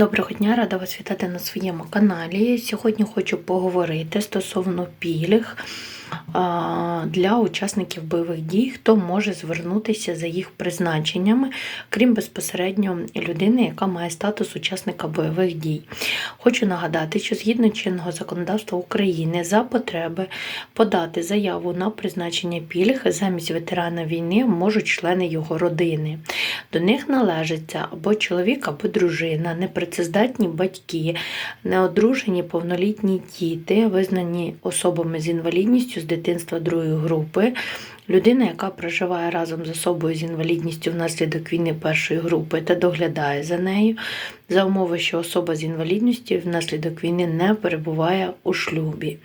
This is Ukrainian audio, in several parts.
Доброго дня, рада вас вітати на своєму каналі. Сьогодні хочу поговорити стосовно пільг для учасників бойових дій, хто може звернутися за їх призначеннями, крім безпосередньо людини, яка має статус учасника бойових дій. Хочу нагадати, що згідно чинного законодавства України за потреби подати заяву на призначення пільг замість ветерана війни можуть члени його родини. До них належаться або чоловік, або дружина, непрацездатні батьки, неодружені повнолітні діти, визнані особами з інвалідністю з дитинства другої групи, людина, яка проживає разом з особою з інвалідністю внаслідок війни першої групи та доглядає за нею, за умови, що особа з інвалідністю внаслідок війни не перебуває у шлюбі.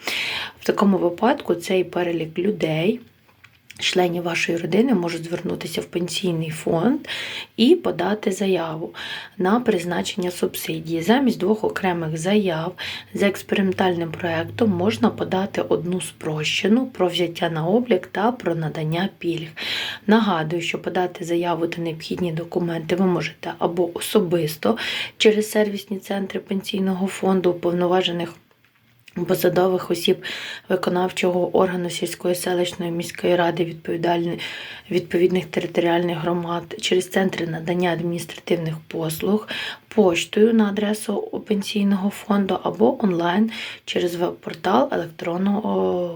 В такому випадку цей перелік людей. Членів вашої родини можуть звернутися в пенсійний фонд і подати заяву на призначення субсидії. Замість двох окремих заяв за експериментальним проєктом можна подати одну спрощену про взяття на облік та про надання пільг. Нагадую, що подати заяву та необхідні документи ви можете або особисто через сервісні центри пенсійного фонду уповноважених посадових осіб виконавчого органу сільської селищної міської ради відповідних територіальних громад через центри надання адміністративних послуг, поштою на адресу пенсійного фонду або онлайн через веб-портал електронного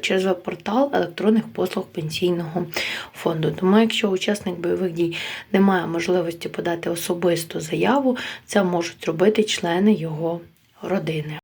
через веб-портал електронних послуг пенсійного фонду. Тому, якщо учасник бойових дій не має можливості подати особисту заяву, це можуть зробити члени його родини.